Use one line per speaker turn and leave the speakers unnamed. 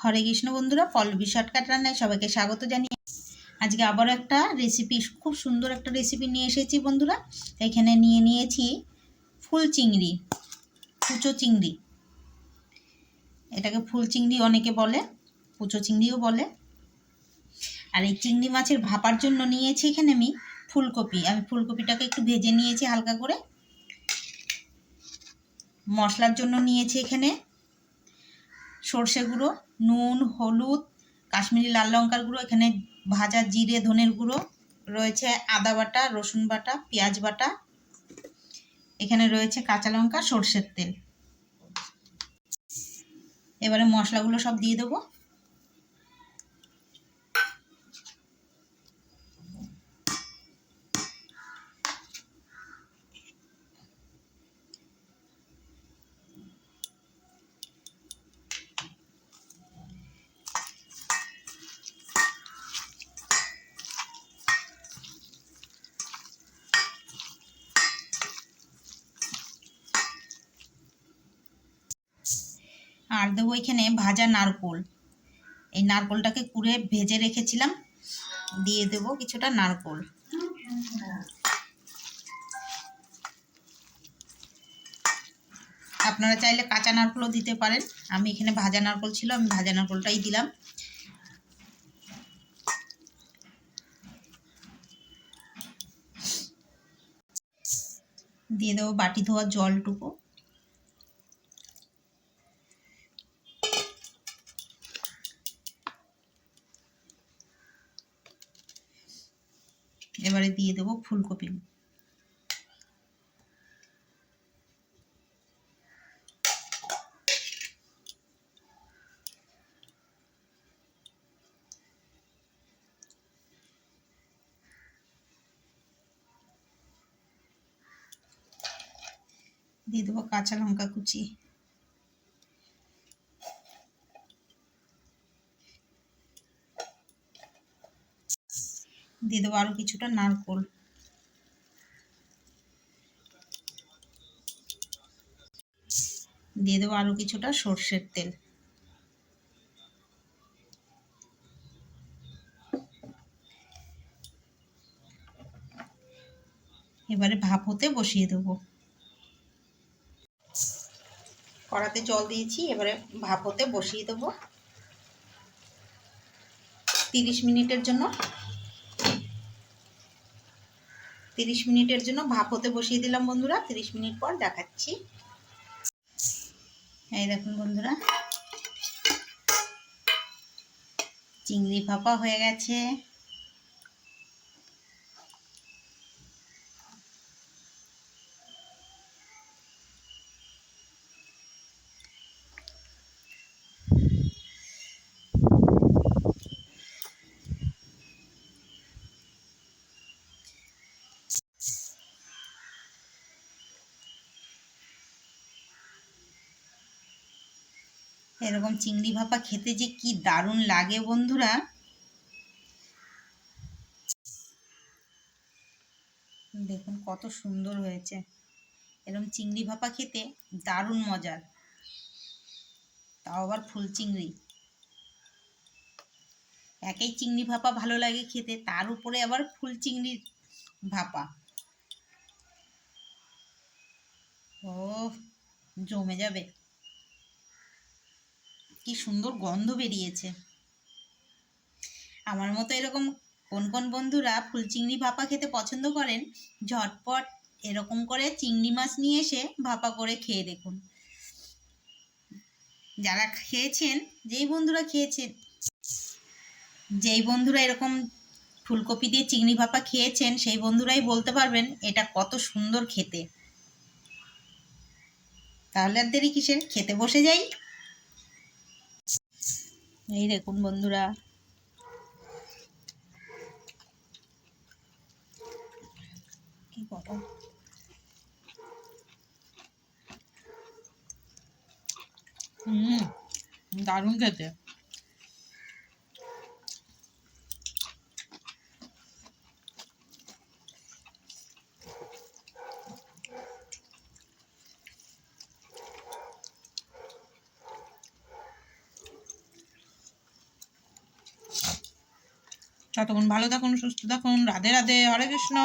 হরে কৃষ্ণ বন্ধুরা পল্লবী শর্টকাট রান্নায় সবাইকে স্বাগত জানিয়ে আজকে আবারও একটা রেসিপি খুব সুন্দর একটা রেসিপি নিয়ে এসেছি বন্ধুরা। এখানে নিয়ে নিয়েছি ফুল চিংড়ি কুচো চিংড়ি। এটাকে ফুল চিংড়ি অনেকে বলে কুচো চিংড়িও বলে। আর এই চিংড়ি মাছের ভাপার জন্য নিয়েছি এখানে আমি ফুলকপি। আমি ফুলকপিটাকে একটু ভেজে নিয়েছি হালকা করে। মশলার জন্য নিয়েছি এখানে সর্ষে গুঁড়ো, নুন, হলুদ, কাশ্মীরি লাল লঙ্কার গুঁড়ো, এখানে ভাজা জিরে, ধনের গুঁড়ো রয়েছে আদা বাটা, রসুন বাটা, পেঁয়াজ বাটা, এখানে রয়েছে কাঁচা লঙ্কা, সর্ষের তেল। এবারে মশলাগুলো সব দিয়ে দেবো। আর দেবো এখানে ভাজা নারকোল। এই নারকোলটাকে কুড়ে ভেজে রেখেছিলাম, দিয়ে দেব কিছুটা নারকোল। আপনারা চাইলে কাঁচা নারকোলও দিতে পারেন। আমি এখানে ভাজা নারকোল ছিল, আমি ভাজা নারকোলটাই দিলাম। দিয়ে দেবো বাটি ধোয়া জলটুকু। এবারে দিয়ে দেবো ফুলকপি। দিয়ে দেবো কাঁচা লঙ্কা কুচি। দিয়ে দেবো আরও কিছুটা নারকোল। দিয়ে দেবো আরও কিছুটা সর্ষের তেল। এবারে ভাপ হতে বসিয়ে দেবো। কড়াতে জল দিয়েছি, এবারে ভাপ হতে বসিয়ে দেবো। তিরিশ মিনিটের জন্য তিরিশ মিনিটের জন্য ভাপ হতে বসিয়ে দিলাম বন্ধুরা, তিরিশ মিনিট পর দেখাচ্ছি। এই দেখুন বন্ধুরা, চিংড়ি ভাপা হয়ে গেছে। এরকম চিংড়ি ভাপা খেতে যে কি দারুণ লাগে বন্ধুরা। দেখুন কত সুন্দর হয়েছে। এরকম চিংড়ি ভাপা খেতে দারুণ মজার। তাও আবার ফুল চিংড়ি। একেই চিংড়ি ভাপা ভালো লাগে খেতে, তার উপরে আবার ফুল চিংড়ির ভাপা। ও জমে যাবে। কি সুন্দর গন্ধ বেরিয়েছে। আমার মতো এরকম কোন কোন বন্ধুরা ফুল চিংড়ি ভাপা খেতে পছন্দ করেন, ঝটপট এরকম করে চিংড়ি মাছ নিয়ে এসে ভাপা করে খেয়ে দেখুন। যারা খেয়েছেন, যেই বন্ধুরা খেয়েছেন, যেই বন্ধুরা এরকম ফুলকপি দিয়ে চিংড়ি ভাপা খেয়েছেন, সেই বন্ধুরাই বলতে পারবেন, এটা কত সুন্দর খেতে। তাহলে আর দেরি কিসের? খেতে বসে যাই। এই দেখুন বন্ধুরা। কি গরম হুম দারুণ খেতে। ততক্ষণ ভালো থাকুন সুস্থ থাকুন। রাধে রাধে হরে কৃষ্ণ।